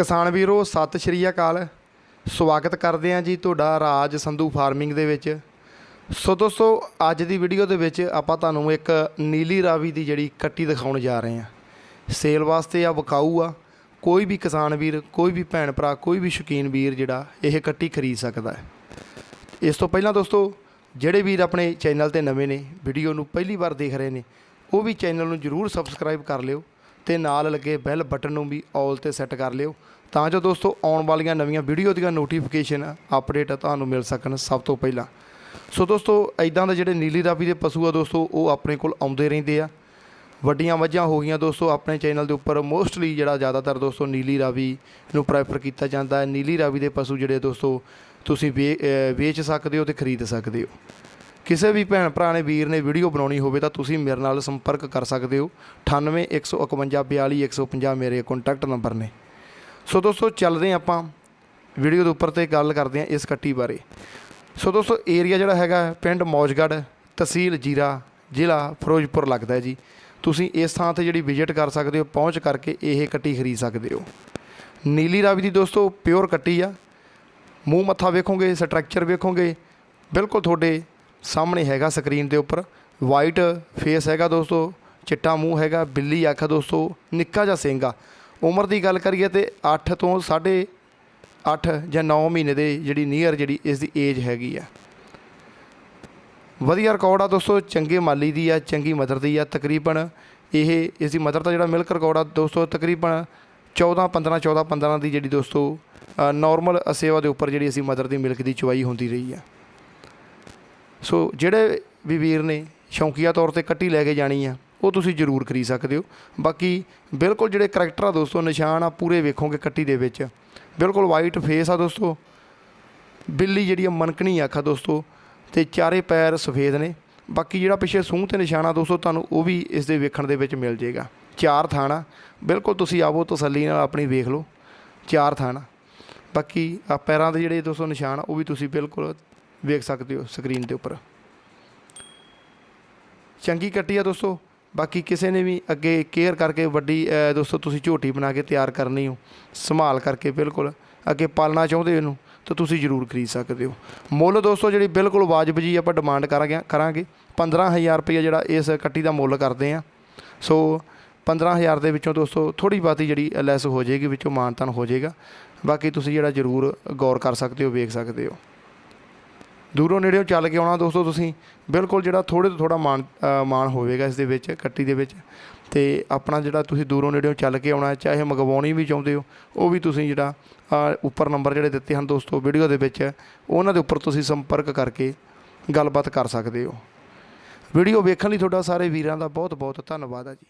ਕਿਸਾਨ ਵੀਰੋ, ਸਤਿ ਸ਼੍ਰੀ ਅਕਾਲ। ਸਵਾਗਤ ਕਰਦੇ ਹਾਂ ਜੀ ਤੁਹਾਡਾ ਰਾਜ ਸੰਧੂ ਫਾਰਮਿੰਗ ਦੇ ਵਿੱਚ। ਸੋ ਦੋਸਤੋ, ਅੱਜ ਦੀ ਵੀਡੀਓ ਦੇ ਵਿੱਚ ਆਪਾਂ ਤੁਹਾਨੂੰ ਇੱਕ ਨੀਲੀ ਰਾਵੀ ਦੀ ਜਿਹੜੀ ਕੱਟੀ ਦਿਖਾਉਣ ਜਾ ਰਹੇ ਹਾਂ। ਸੇਲ ਵਾਸਤੇ ਆ, ਵਿਕਾਊ ਆ। ਕੋਈ ਵੀ ਕਿਸਾਨ ਵੀਰ, ਕੋਈ ਵੀ ਭੈਣ ਭਰਾ, ਕੋਈ ਵੀ ਸ਼ੌਕੀਨ ਵੀਰ ਜਿਹੜਾ, ਇਹ ਕੱਟੀ ਖਰੀਦ ਸਕਦਾ ਹੈ। ਇਸ ਤੋਂ ਪਹਿਲਾਂ ਦੋਸਤੋ, ਜਿਹੜੇ ਵੀਰ ਆਪਣੇ ਚੈਨਲ ਤੇ ਨਵੇਂ ਨੇ, ਵੀਡੀਓ ਨੂੰ ਪਹਿਲੀ ਵਾਰ ਦੇਖ ਰਹੇ ਨੇ, ਉਹ ਵੀ ਚੈਨਲ ਨੂੰ ਜਰੂਰ ਸਬਸਕ੍ਰਾਈਬ ਕਰ ਲਿਓ। ਤੇ ਨਾਲ ਲੱਗੇ ਬੈਲ ਬਟਨ ਨੂੰ ਵੀ ਆਲ ਤੇ ਸੈੱਟ ਕਰ ਲਿਓ। ਤਾਂ ਜੋ ਦੋਸਤੋ, ਆਉਣ ਵਾਲੀਆਂ ਨਵੀਆਂ ਵੀਡੀਓ ਦੀਆਂ ਨੋਟੀਫਿਕੇਸ਼ਨ ਅਪਡੇਟ ਤੁਹਾਨੂੰ ਮਿਲ ਸਕਣ ਸਭ ਤੋਂ ਪਹਿਲਾਂ। ਸੋ ਦੋਸਤੋ ਐਦਾਂ ਦੇ ਜਿਹੜੇ ਨੀਲੀ ਰਾਵੀ ਦੇ ਪਸ਼ੂ ਆ ਦੋਸਤੋ, ਉਹ ਆਪਣੇ ਕੋਲ ਆਉਂਦੇ ਰਹਿੰਦੇ ਆ। ਵੱਡੀਆਂ ਵਜ੍ਹਾ ਹੋ ਗਈਆਂ ਦੋਸਤੋ, ਆਪਣੇ ਚੈਨਲ ਦੇ ਉੱਪਰ ਮੋਸਟਲੀ ਜਿਹੜਾ ਜ਼ਿਆਦਾਤਰ ਦੋਸਤੋ ਨੀਲੀ ਰਾਵੀ ਨੂੰ ਪ੍ਰੈਫਰ ਕੀਤਾ ਜਾਂਦਾ ਹੈ। ਨੀਲੀ ਰਾਵੀ ਦੇ ਪਸ਼ੂ ਜਿਹੜੇ ਦੋਸਤੋ, ਤੁਸੀਂ ਵੇ- ਵੇਚ ਸਕਦੇ ਹੋ ਤੇ ਖਰੀਦ ਸਕਦੇ ਹੋ। ਕਿਸੇ ਵੀ ਭੈਣ ਭਰਾ ਨੇ, ਵੀਰ ਨੇ ਵੀਡੀਓ ਬਣਾਉਣੀ ਹੋਵੇ ਤਾਂ ਤੁਸੀਂ ਮੇਰੇ ਨਾਲ ਸੰਪਰਕ ਕਰ ਸਕਦੇ ਹੋ। 98 151 42 150 ਮੇਰੇ ਕੰਟੈਕਟ ਨੰਬਰ ਨੇ। ਸੋ ਦੋਸਤੋ, ਚੱਲਦੇ ਹਾਂ ਆਪਾਂ। ਵੀਡੀਓ ਦੇ ਉੱਪਰ ਤੇ ਗੱਲ ਕਰਦੇ ਹਾਂ ਇਸ ਕੱਟੀ ਬਾਰੇ। ਸੋ ਦੋਸਤੋ ਏਰੀਆ ਜਿਹੜਾ ਹੈਗਾ ਪਿੰਡ ਮੌਜਗੜ੍ਹ, ਤਹਿਸੀਲ ਜੀਰਾ, ਜ਼ਿਲ੍ਹਾ ਫਿਰੋਜ਼ਪੁਰ ਲੱਗਦਾ ਹੈ ਜੀ। ਤੁਸੀਂ ਇਸ ਥਾਂ ਤੇ ਜਿਹੜੀ ਵਿਜ਼ਿਟ ਕਰ ਸਕਦੇ ਹੋ, ਪਹੁੰਚ ਕਰਕੇ ਇਹ ਕੱਟੀ ਖਰੀਦ ਸਕਦੇ ਹੋ। ਨੀਲੀ ਰਾਵੀ ਦੀ ਦੋਸਤੋ ਪਿਓਰ ਕੱਟੀ ਆ। ਮੂੰਹ ਮੱਥਾ ਵੇਖੋਗੇ ਸਟਰਕਚਰ ਵੇਖੋਗੇ, ਬਿਲਕੁਲ ਤੁਹਾਡੇ ਸਾਹਮਣੇ ਹੈਗਾ ਸਕਰੀਨ ਦੇ ਉੱਪਰ। ਵਾਈਟ ਫੇਸ ਹੈਗਾ ਦੋਸਤੋ, ਚਿੱਟਾ ਮੂੰਹ ਹੈਗਾ, ਬਿੱਲੀ ਅੱਖ ਦੋਸਤੋ, ਨਿੱਕਾ ਜਿਹਾ ਸਿੰਘ ਉਮਰ ਦੀ ਗੱਲ ਕਰੀਏ ਤੇ 8 ਤੋਂ ਸਾਢੇ 8 ਜਾਂ 9 ਮਹੀਨੇ ਦੇ ਜਿਹੜੀ ਨੀਅਰ ਜਿਹੜੀ ਇਸ ਦੀ ਏਜ ਹੈਗੀ ਆ। ਵਧੀਆ ਰਿਕਾਰਡ ਆ ਦੋਸਤੋ, ਚੰਗੇ ਮਾਲੀ ਦੀ ਆ, ਚੰਗੀ ਮਦਰ ਦੀ ਆ। ਤਕਰੀਬਨ ਇਹ, ਇਸ ਦੀ ਮਦਰ ਦਾ ਜਿਹੜਾ ਮਿਲਕ ਰਿਕਾਰਡ ਆ ਦੋਸਤੋ, ਤਕਰੀਬਨ 14 15 14 15 ਦੀ ਜਿਹੜੀ ਦੋਸਤੋ ਨਾਰਮਲ ਸੇਵਾ ਦੇ ਉੱਪਰ ਜਿਹੜੀ ਅਸੀਂ ਮਦਰ ਦੀ ਮਿਲਕ ਦੀ ਚੁਆਈ ਹੁੰਦੀ ਰਹੀ ਆ। ਸੋ ਜਿਹੜੇ ਵੀ ਵੀਰ ਨੇ ਸ਼ੌਂਕੀਆ ਤੌਰ ਤੇ ਕੱਟੀ ਲੈ ਕੇ ਜਾਣੀ ਆ ਉਹ ਤੁਸੀਂ ਜ਼ਰੂਰ ਖਰੀਦ ਸਕਦੇ ਹੋ। ਬਾਕੀ ਬਿਲਕੁਲ ਜਿਹੜੇ ਕਰੈਕਟਰ ਆ ਦੋਸਤੋ ਨਿਸ਼ਾਨ ਆ ਪੂਰੇ ਵੇਖੋਗੇ ਕੱਟੀ ਦੇ ਵਿੱਚ। ਬਿਲਕੁਲ ਵਾਈਟ ਫੇਸ ਆ ਦੋਸਤੋ। ਬਿੱਲੀ ਜਿਹੜੀ ਆ ਮਨਕਣੀ ਅੱਖ ਆ ਦੋਸਤੋ ਤੇ ਚਾਰੇ ਪੈਰ ਸਫੇਦ ਨੇ। ਬਾਕੀ ਜਿਹੜਾ ਪਿੱਛੇ ਸੂਹ ਤੇ ਨਿਸ਼ਾਨ ਆ ਦੋਸਤੋ ਤੁਹਾਨੂੰ ਉਹ ਵੀ ਇਸ ਦੇ ਵੇਖਣ ਦੇ ਵਿੱਚ ਮਿਲ ਜਾਏਗਾ। ਚਾਰ ਥਾਣਾ ਬਿਲਕੁਲ ਤੁਸੀਂ ਆਵੋ ਤਸੱਲੀ ਨਾਲ ਆਪਣੀ ਵੇਖ ਲਓ। ਚਾਰ ਥਾਣਾ। ਬਾਕੀ ਆ ਪੈਰਾਂ ਦੇ ਜਿਹੜੇ ਦੋਸਤੋ ਨਿਸ਼ਾਨ ਆ, ਉਹ ਵੀ ਤੁਸੀਂ ਬਿਲਕੁਲ ਵੇਖ ਸਕਦੇ ਹੋ ਸਕਰੀਨ ਦੇ ਉੱਪਰ। ਚੰਗੀ ਕੱਟੀ ਆ ਦੋਸਤੋ। ਬਾਕੀ ਕਿਸੇ ਨੇ ਵੀ ਅੱਗੇ ਕੇਅਰ ਕਰਕੇ ਵੱਡੀ ਦੋਸਤੋ, ਤੁਸੀਂ ਝੋਟੀ ਬਣਾ ਕੇ ਤਿਆਰ ਕਰਨੀ ਹੋ, ਸੰਭਾਲ ਕਰਕੇ ਬਿਲਕੁਲ ਅੱਗੇ ਪਾਲਣਾ ਚਾਹੁੰਦੇ ਹੋ ਇਹਨੂੰ, ਤਾਂ ਤੁਸੀਂ ਜ਼ਰੂਰ ਖਰੀਦ ਸਕਦੇ ਹੋ। ਮੁੱਲ ਦੋਸਤੋ, ਜਿਹੜੀ ਬਿਲਕੁਲ ਵਾਜਬ ਜੀ ਆਪਾਂ ਡਿਮਾਂਡ ਕਰਾਂਗੇ ਕਰਾਂਗੇ। 15000 ਰੁਪਏ ਜਿਹੜਾ ਇਸ ਕੱਟੀ ਦਾ ਮੁੱਲ ਕਰਦੇ ਆ। ਸੋ 15000 ਦੇ ਵਿੱਚੋਂ ਦੋਸਤੋ ਥੋੜੀ ਬਾਤੀ ਜਿਹੜੀ ਲੈਸ ਹੋ ਜਾਏਗੀ, ਵਿੱਚੋਂ ਮਾਨਤਨ ਹੋ ਜਾਏਗਾ। ਬਾਕੀ ਤੁਸੀਂ ਜਿਹੜਾ ਜ਼ਰੂਰ ਗੌਰ ਕਰ ਸਕਦੇ ਹੋ, ਵੇਖ ਸਕਦੇ ਹੋ। ਦੂਰੋਂ ਨੇੜਿਓਂ ਚੱਲ ਕੇ ਆਉਣਾ ਦੋਸਤੋ ਤੁਸੀਂ। ਬਿਲਕੁਲ ਜਿਹੜਾ ਥੋੜੇ ਤੋਂ ਥੋੜਾ ਮਾਨ ਅ, ਮਾਨ ਹੋਵੇਗਾ ਇਸ ਦੇ ਵਿੱਚ ਕੱਟੀ ਦੇ ਵਿੱਚ। ਤੇ ਆਪਣਾ ਜਿਹੜਾ ਤੁਸੀਂ ਦੂਰੋਂ ਨੇੜਿਓਂ ਚੱਲ ਕੇ ਆਉਣਾ ਚਾਹੇ ਮੰਗਵਾਉਣੀ ਵੀ ਚਾਹੁੰਦੇ ਹੋ ਉਹ ਵੀ ਤੁਸੀਂ ਜਿਹੜਾ ਉੱਪਰ ਨੰਬਰ ਜਿਹੜੇ ਦਿੱਤੇ ਹਨ ਦੋਸਤੋ ਵੀਡੀਓ ਦੇ ਵਿੱਚ ਉਹਨਾਂ ਦੇ ਉੱਪਰ ਤੁਸੀਂ ਸੰਪਰਕ ਕਰਕੇ ਗੱਲਬਾਤ ਕਰ ਸਕਦੇ ਹੋ। ਵੀਡੀਓ ਵੇਖਣ ਲਈ ਤੁਹਾਡਾ ਸਾਰੇ ਵੀਰਾਂ ਦਾ ਬਹੁਤ ਬਹੁਤ ਧੰਨਵਾਦ ਹੈ ਜੀ।